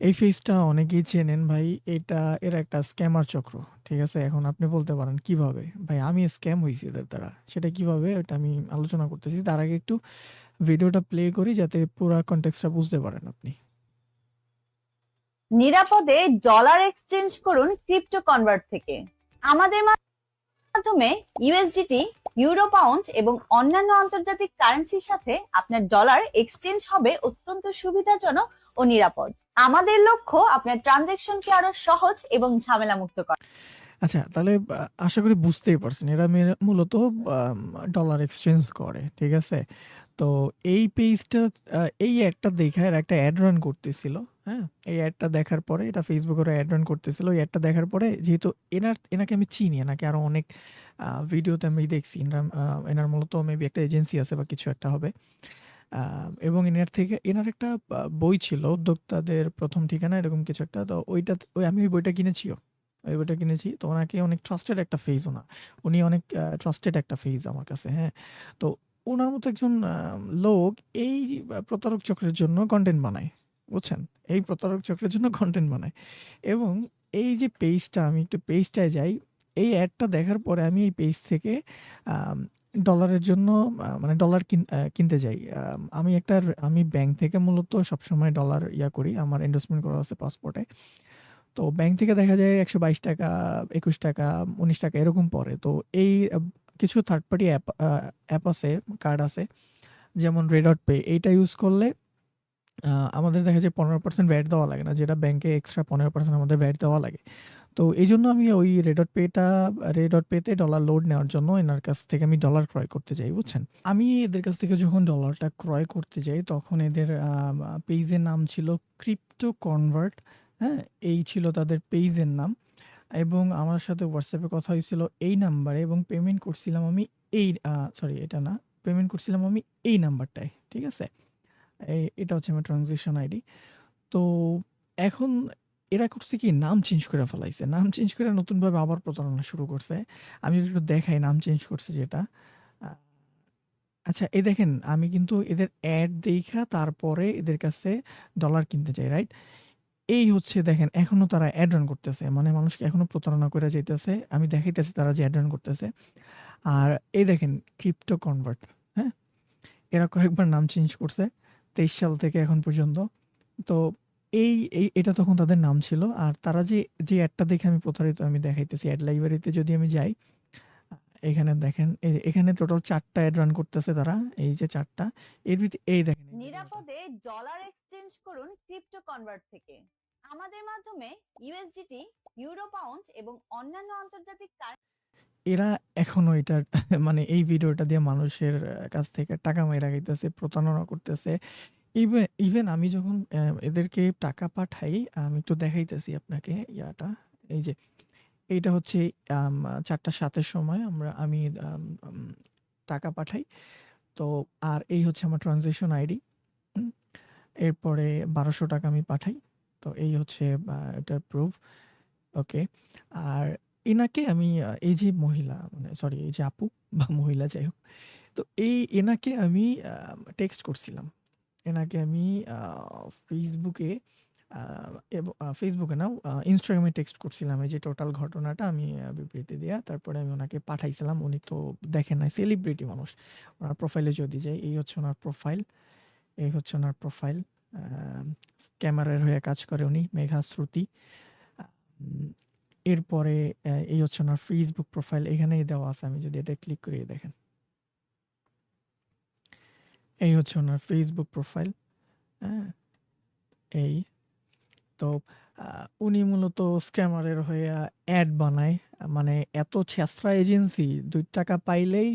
এই ফেসটা অনেকেই চেনেন ভাই। এটা এরা একটা স্ক্যামার চক্র। ঠিক আছে? এখন আপনি বলতে পারেন, কীভাবে? ভাই, আমি স্ক্যাম হইছি এদের দ্বারা। সেটা কীভাবে? ওটা আমি আলোচনা করতেছি। তার আগে একটু ভিডিওটা প্লে করি যাতে পুরা কনটেক্সটটা বুঝতে পারেন আপনি। নিরাপদে ডলার এক্সচেঞ্জ করুন ক্রিপ্টো কনভার্ট থেকে আমাদের মাধ্যমে ইউএসডিটি ইউরো পাউন্ড এবং অন্যান্য আন্তর্জাতিক কারেন্সির সাথে আপনার ডলার এক্সচেঞ্জ হবে অত্যন্ত সুবিধাজনক ও নিরাপদ আমাদের লক্ষ্য আপনার ট্রানজেকশনকে আরও সহজ এবং ঝামেলা মুক্ত করা আচ্ছা তাহলে আশা করি বুঝতেই পারছেন। এরা মূলত ডলার এক্সচেঞ্জ করে। ঠিক আছে? তো এই পেজটা এই অ্যাডটা দেখে একটা অ্যাড রান করতেছিল। হ্যাঁ? এই অ্যাডটা দেখার পরে, এটা ফেসবুকে অ্যাড রান করতেছিল। এই অ্যাডটা দেখার পরে, যেহেতু এনার, এনাকে আমি চিনি। এনাকে আরও অনেক ভিডিওতে আমি দেখছি। এনার এনার মূলত মেবি একটা এজেন্সি আছে বা কিছু একটা হবে। এবং এনার থেকে, এনার একটা বই ছিল, উদ্যোক্তাদের ১ম ঠিকানা এরকম কিছু একটা। তো ওইটা, ওই আমি ওই বইটা কিনেছিও। ওই বইটা কিনেছি। তো ওনাকে অনেক ট্রাস্টেড একটা ফেস উনার। উনি অনেক ট্রাস্টেড একটা ফেস আমার কাছে। হ্যাঁ? তো উনার মতো একজন লোক এই প্রতারক চক্রের জন্য কনটেন্ট বানায়। বুঝছেন? এই প্রতারক চক্রের জন্য কনটেন্ট বানায়। এবং এই যে পেজটা আমি একটু পেজটায় যাই। এই অ্যাডটা দেখার পরে আমি এই পেজ থেকে ডলারের জন্য মানে ডলার কিন কিনতে যাই। আম একটা আমি ব্যাংক থেকে মূলত সবসময় ডলার ইয়া করি। আমার এন্ডোর্সমেন্ট করা আছে পাসপোর্টে। তো ব্যাংক থেকে দেখা যায় ৳১২২, ৳২১, ৳১৯ এরকম পড়ে। তো এই কিছু থার্ড পার্টি অ্যাপ অ্যাপ আছে, কার্ড আছে। যেমন রেডট পে এইটা ইউজ করলে আমাদের দেখা যায় ১৫% ভ্যাট দেওয়া লাগে না। যেটা ব্যাংকে এক্সট্রা ১৫% আমাদের ভ্যাট দেওয়া লাগে। তো এইজন্য আমি ওই রেডট পেটা রেডট পেতে ডলার লোড নেওয়ার জন্য এনার কাছ থেকে আমি ডলার ক্রয় করতে যাই। বুঝছেন? আমি এদের কাছ থেকে যখন ডলারটা ক্রয় করতে যাই, তখন এদের পেজের নাম ছিল ক্রিপ্টো কনভার্ট। হ্যাঁ? এই ছিল তাদের পেজের নাম। এবং আমার সাথে হোয়াটসঅ্যাপে কথা হয়েছিল এই নাম্বারে এবং পেমেন্ট করছিলাম আমি এই সরি এটা না। পেমেন্ট করছিলাম আমি এই নাম্বারটায়। ঠিক আছে? এটা হচ্ছে আমার ট্রান্সেকশন আইডি। তো এখন এরা করছে কি, নাম চেঞ্জ করে ফেলাইছে। নাম চেঞ্জ করে নতুনভাবে আবার প্রতারণা শুরু করছে। আমি একটু দেখাই নাম চেঞ্জ করছে যেটা। আচ্ছা এই দেখেন, আমি কিন্তু এদের অ্যাড দেখা, তারপরে এদের কাছে ডলার কিনতে চাই রাইট? এই হচ্ছে, দেখেন, এখনও তারা অ্যাড রান করতেছে। মানে মানুষকে এখনও প্রতারণা করে যাইতেছে। আমি দেখাইতেছি তারা যে অ্যাড রান করতেছে। আর এই দেখেন ক্রিপ্টো কনভার্ট। হ্যাঁ? এরা কয়েকবার নাম চেঞ্জ করছে। ২৩ সাল থেকে এখন পর্যন্ত। তো এই এই এটা তখন তাদের নাম ছিল। আর তারা যে, যে অ্যাডটা দেখে আমি প্রতারিত আমি দেখাইতেছি অ্যাড লাইব্রেরিতে যদি আমি যাই। এখানে দেখেন এখানে টোটাল চারটা অ্যাড রান করতেছে তারা। এই যে ৪ টা। এর ভিত এই দেখেন নিরাপদে ডলার এক্সচেঞ্জ করুন ক্রিপ্টো কনভার্ট থেকে আমাদের মাধ্যমে ইউএসডিটি ইউরো পাউন্ড এবং অন্যান্য আন্তর্জাতিক এরা এখনও এটার মানে এই ভিডিওটা দিয়ে মানুষের কাছ থেকে টাকা মাইরা খাইতেছে, প্রতারণা করতেছে। ইভে ইভেন আমি যখন এদেরকে টাকা পাঠাই, আমি একটু দেখাইতেছি আপনাকে ইয়াটা। এই যে এইটা হচ্ছে ৪ঃ০৭ এর সময় আমরা আমি টাকা পাঠাই। তো আর এই হচ্ছে আমার ট্রান্সেকশন আইডি। এরপরে ৳১২০০ আমি পাঠাই। তো এই হচ্ছে আ এটার প্রুফ। ওকে। আর এনাকে আমি এই যে মহিলা মানে সরি এই যে আপু বা মহিলা যাই হোক। তো এই এনাকে আমি টেক্সট করছিলাম। এনাকে আমি ফেসবুকে ফেসবুকে না এ টেক্সট করছিলাম। এই যে টোটাল ঘটনাটা আমি বিবৃতি দেওয়া তারপরে আমি ওনাকে পাঠাইছিলাম। উনি তো দেখেন নাই সেলিব্রিটি মানুষ। ওনার প্রোফাইলে যদি যাই, এই হচ্ছে উনার প্রোফাইল। এই হচ্ছে উনার প্রোফাইল। আ স্ক্যামারের হয়ে কাজ করে উনি মেঘা শ্রুতি। এরপরে এই হচ্ছে উনার ফেসবুক প্রোফাইল। এখানেই দেওয়া আছে। আমি যদি এটা ক্লিক করি এই দেখেন। এই হচ্ছে ওনার ফেসবুক প্রোফাইল। হ্যাঁ? এই। তো উনি মূলত স্ক্যামারের হয়ে অ্যাড বানায়। মানে এত ছেঁচড়া এজেন্সি দুই টাকা পাইলেই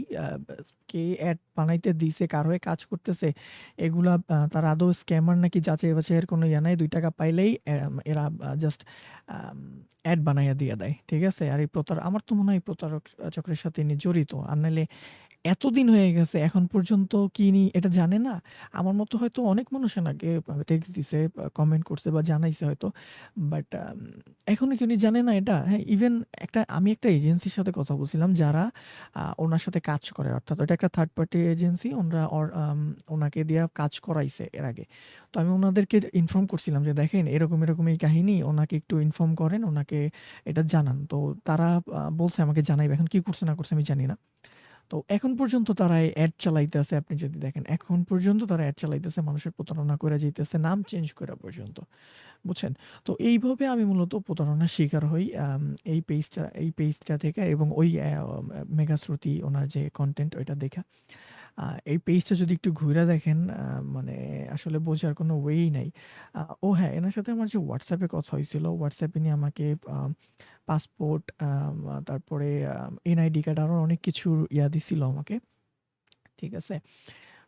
কে অ্যাড বানাইতে দিছে, কার হয়ে কাজ করতেছে, এগুলা তার আদৌ স্ক্যামার নাকি যাচাই-বাছাইয়ের কোনো ইয়া নাই। দুই টাকা পাইলেই এরা জাস্ট অ্যাড বানাইয়া দিয়ে দেয়। ঠিক আছে? আর এই প্রতার আমার তো মনে হয় প্রতারক চক্রের সাথে ইনি জড়িত। আর নাইলে এতদিন হয়ে গেছে এখন পর্যন্ত কি নি এটা জানে না? আমার মতো হয়তো অনেক মানুষ এনাকে আ টেক্সট দিছে, কমেন্ট করছে বা জানাইছে হয়তো। বাট আম এখনও কি উনি জানে না এটা? হ্যাঁ, ইভেন একটা আমি একটা এজেন্সির সাথে কথা বলছিলাম যারা ওনার সাথে কাজ করে। অর্থাৎ ওটা একটা থার্ড পার্টি এজেন্সি। ওনরা ওনাকে দিয়া কাজ করাইছে এর আগে। তো আমি ওনাদেরকে ইনফর্ম করছিলাম যে, "দেখেন এরকম, এরকম এই কাহিনী। ওনাকে একটু ইনফর্ম করেন, ওনাকে এটা জানান।" তো তারা বলছে আমাকে জানাইবে। এখন কি করছে না করছে আমি জানি না। তো এখন পর্যন্ত তারা এই অ্যাড চালাইতেছে আপনি যদি দেখেন। এখন পর্যন্ত তারা অ্যাড চালাইতেছে, মানুষের প্রতারণা কইরা যাইতেছে, নাম চেঞ্জ করা পর্যন্ত। বুঝছেন? তো এইভাবে আমি মূলত প্রতারণার শিকার হই এই পেজটা এই পেজটা থেকে এবং ওই মেগাশ্রুতি ওনার যে কন্টেন্ট ওইটা দেখা এই পেজটা যদি একটু ঘুরে দেখেন মানে আসলে বোঝার কোনো ওয়েই নাই। ও হ্যাঁ, এনার সাথে আমার যে হোয়াটসঅ্যাপে কথা হয়েছিল এ নিয়ে আমাকে পাসপোর্ট তারপরে এনআইডি কার্ড আরও অনেক কিছু ইয়া দিছিল আমাকে। ঠিক আছে?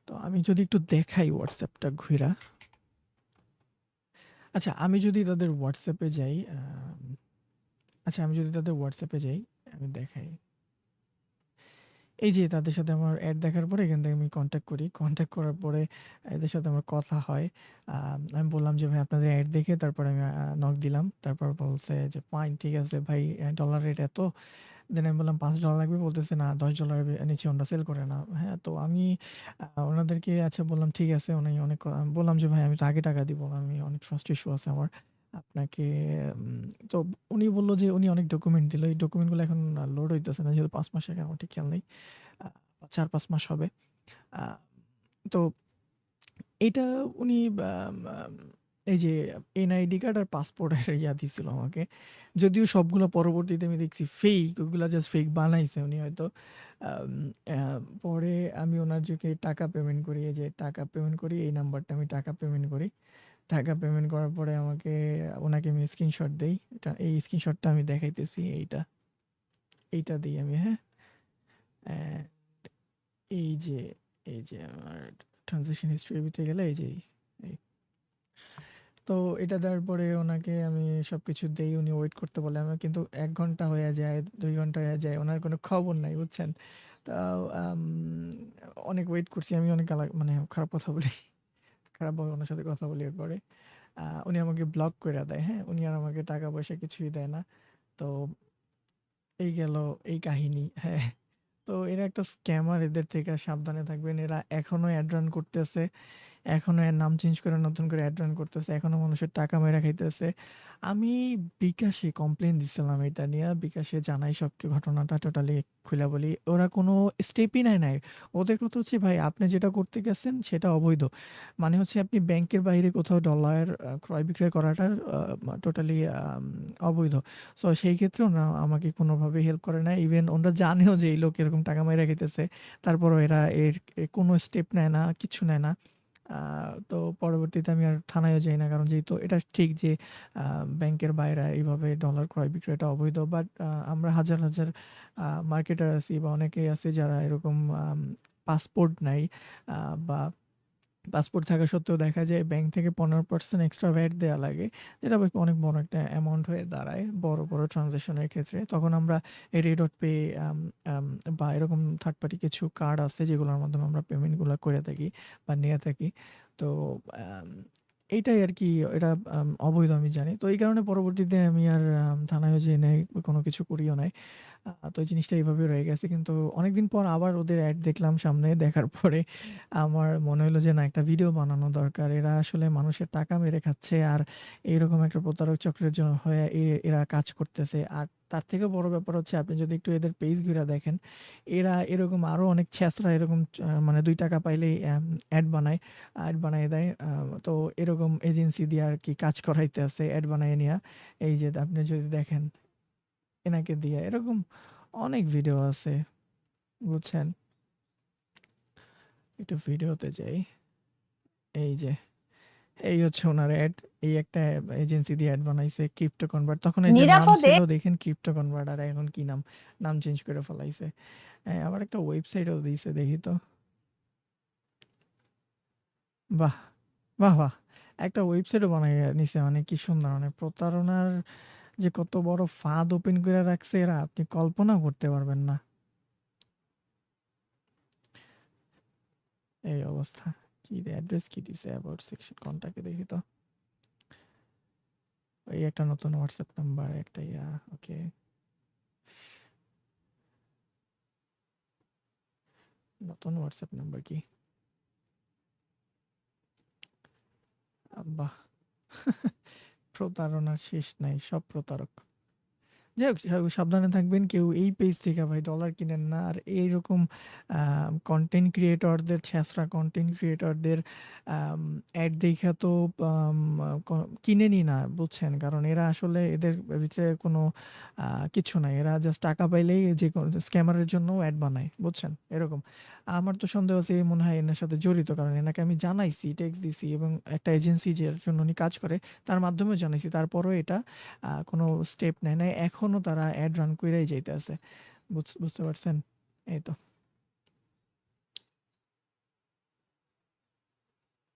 তো আমি যদি একটু দেখাই হোয়াটসঅ্যাপটা ঘুরা আচ্ছা আমি যদি তাদের হোয়াটসঅ্যাপে যাই আচ্ছা আমি যদি তাদের হোয়াটসঅ্যাপে যাই, আমি দেখাই। এই যে তাদের সাথে আমার এড দেখার পরে এখান থেকে আমি কন্ট্যাক্ট করি। কনট্যাক্ট করার পরে এদের সাথে আমার কথা হয়। আমি বললাম যে, "ভাই আপনাদের অ্যাড দেখে" তারপরে আমি নক দিলাম। তারপর বলছে যে, "ফাইন ঠিক আছে ভাই ডলার রেট এত।" দেন আমি বললাম, পাঁচ ডলার লাগবে।" বলতেছে, "না $১০ এর নিচে ওনরা সেল করে না।" হ্যাঁ? তো আমি ওনাদেরকে আচ্ছা বললাম, "ঠিক আছে।" উনি অনেক বললাম যে, "ভাই আমি তো আগে টাকা দিব আমি অনেক ট্রাস্ট ইস্যু আছে আমার। আপনাকে" তো উনি বলল যে উনি অনেক ডকুমেন্ট দিল। এই ডকুমেন্টগুলো এখন লোড হইতেছে না। যেহেতু ৫ মাস আগে আমার ঠিক খেয়াল নেই। আ ৪-৫ মাস হবে। তো এইটা উনি এই যে এনআইডি কার্ড আর পাসপোর্টের ইয়া দিছিল আমাকে। যদিও সবগুলো পরবর্তীতে আমি দেখছি ফেক, ওগুলা জাস্ট ফেক বানাইছে উনি হয়তো। পরে আমি ওনার টাকা পেমেন্ট করি। এই যে টাকা পেমেন্ট করি, এই নাম্বারটা আমি টাকা পেমেন্ট করি। টাকা পেমেন্ট করার পরে আমাকে ওনাকে আমি স্ক্রিনশট দেই। এটা এই স্ক্রিনশটটা আমি দেখাইতেছি এইটা। এইটা দিই আমি, হ্যাঁ? এই যে, এই যে আমার ট্রান্সেকশন হিস্ট্রি ভিতরে গেলে এই যে এই। তো এটা দেওয়ার পরে ওনাকে আমি সব কিছু দিই উনি ওয়েট করতে বলে। আমার কিন্তু এক ঘণ্টা হয়ে যায়, দুই ঘণ্টা হয়ে যায়। ওনার কোনো খবর নাই, বুঝছেন? তাও অনেক ওয়েট করছি। আমি অনেক মানে খারাপ কথা বলি। খারাপভাবে ওনার সাথে কথা বলি এরপরে। উনি আমাকে ব্লক করে দেয়, হ্যাঁ? উনি আর আমাকে টাকা-পয়সা কিছুই দেয় না। তো এই গেল এই কাহিনী, হ্যাঁ? তো এরা একটা স্ক্যামার এদের থেকে সাবধানে থাকবেন। এরা এখনও অ্যাড রান করতেছে। এখনও এর নাম চেঞ্জ করে নতুন করে অ্যাড রান করতেছে। এখনও মানুষের টাকা মেরে খাইতেছে। আমি বিকাশে কমপ্লেন দিছিলাম এটা নিয়ে বিকাশে জানাই সবকে ঘটনাটা টোটালি খুইলা বলি। ওরা কোনো স্টেপই নেয় নাই। ওদের কথা হচ্ছে, "ভাই আপনি যেটা করতে গেছেন সেটা অবৈধ।" মানে হচ্ছে আপনি ব্যাংকের বাইরে কোথাও ডলার ক্রয়-বিক্রয় করাটা টোটালি অবৈধ। সো সেই ক্ষেত্রে ওনারা আমাকে কোনোভাবে হেল্প করে নাই। ইভেন ওনরা জানেও যে এই লোক এরকম টাকা মাইরা খেতেছে তারপরেও এরা এর কোনো স্টেপ নেয় না, কিছু নেয় না। তো পরবর্তীতে আমি আর থানায়ও যাই না। কারণ যেহেতু এটা ঠিক যে ব্যাংকের বাইরে এইভাবে ডলার ক্রয়-বিক্রয়টা অবৈধ। বাট আমরা হাজার, হাজার মার্কেটার আছি বা অনেকেই আছে যারা এরকম পাসপোর্ট নাই বা পাসপোর্ট থাকা সত্ত্বেও দেখা যায় ব্যাংক থেকে ১৫% এক্সট্রা ভ্যাট দেওয়া লাগে। যেটা অনেক বড় একটা অ্যামাউন্ট হয়ে দাঁড়ায় বড়, বড় ট্রানজ্যাকশনের ক্ষেত্রে। তখন আমরা আম আম বা এরকম থার্ড পার্টি কিছু কার্ড আছে যেগুলোর মাধ্যমে আমরা পেমেন্টগুলো করে থাকি বা নিয়ে থাকি। তো আম আর কি এটা অবৈধ আমি জানি। তো এই কারণে পরবর্তীতে আমি আর থানায় যাই কোনো কিছু করিও নাই। তো এই জিনিসটা এভাবে রয়ে গেছে। কিন্তু অনেকদিন পর আবার ওদের এড দেখলাম সামনে। দেখার পরে আমার মনে হইল যে না একটা ভিডিও বানানো দরকার। এরা আসলে মানুষের টাকা মেরে খাচ্ছে আর এইরকম একটা প্রতারক চক্রের জ হয়ে এ এরা কাজ করতেছে। আর তার থেকেও বড় ব্যাপার হচ্ছে আপনি যদি একটু এদের পেজ ঘুইরা দেখেন, এরা এরকম আরও অনেক ছ্যাঁচড়া এরকম আ মানে ৳২ পাইলেই অ্যাম এড বানায়, এড বানাইয়া দেয়। তো এরকম এজেন্সি দিয়ে আরকি কাজ করাইতেছে এড বানাইয়া নিয়া। এই যে আপনি যদি দেখেন এনাকে দিয়ে এরকম অনেক ভিডিও আছে, বুঝছেন? একটু ভিডিওতে যাই। এই যে, এই হচ্ছে উনার এড। এই একটা এজেন্সি দিয়ে এড বানাইছে ক্রিপ্টো কনভার্ট। তখন এই যে নাম ছিল দেখেন ক্রিপ্টো কনভার্ট আর এখন কি নাম? নাম চেঞ্জ করে ফেলাইছে। আবার একটা ওয়েবসাইটও দিয়েছে দেখি তো। বাহ! বাহ, বাহ! একটা ওয়েবসাইটও বানাইয়া নিছে মানে কি সুন্দর মানে প্রতারণার যে কত বড় ফাঁদ ওপেন কইরা রাখছে এরা, আপনি কল্পনাও করতে পারবেন না। এই অবস্থা। কি অ্যাড্রেস কি দিছে অ্যাবাউট সেকশন কোনটাকে দেখি তো? এই একটা নতুন হোয়াটসঅ্যাপ নাম্বার একটা ইয়া ওকে নতুন হোয়াটসঅ্যাপ নাম্বার কি? আব্বা। প্রতারণার শেষ নাই সব প্রতারক। যাই হোক সা- সাবধানে থাকবেন। কেউ এই পেজ থেকে ভাই ডলার কিনেন না। আর এইরকম কন্টেন্ট ক্রিয়েটরদের ছ্যাঁচড়া কন্টেন্ট ক্রিয়েটরদের অ্যাড দেখা তো কিনেনি না, বুঝছেন? কারণ এরা আসলে এদের ভিতরে কোনো কিছু নাই। এরা জাস্ট টাকা পাইলেই যে কোনো স্ক্যামারের জন্য অ্যাড বানায়, বুঝছেন? এরকম। আমার তো সন্দেহ আছে, মনে হয় এনার সাথে জড়িত। কারণ এনাকে আমি জানাইছি টেক্স দিছি এবং একটা এজেন্সি যার জন্য উনি কাজ করে, তার মাধ্যমেও জানাইছি। তারপরও এটা কোনো স্টেপ নেয় নাই। এখনও তারা অ্যাড রান কইরাই যাইতে আছে বুঝতে পারছেন? এই তো।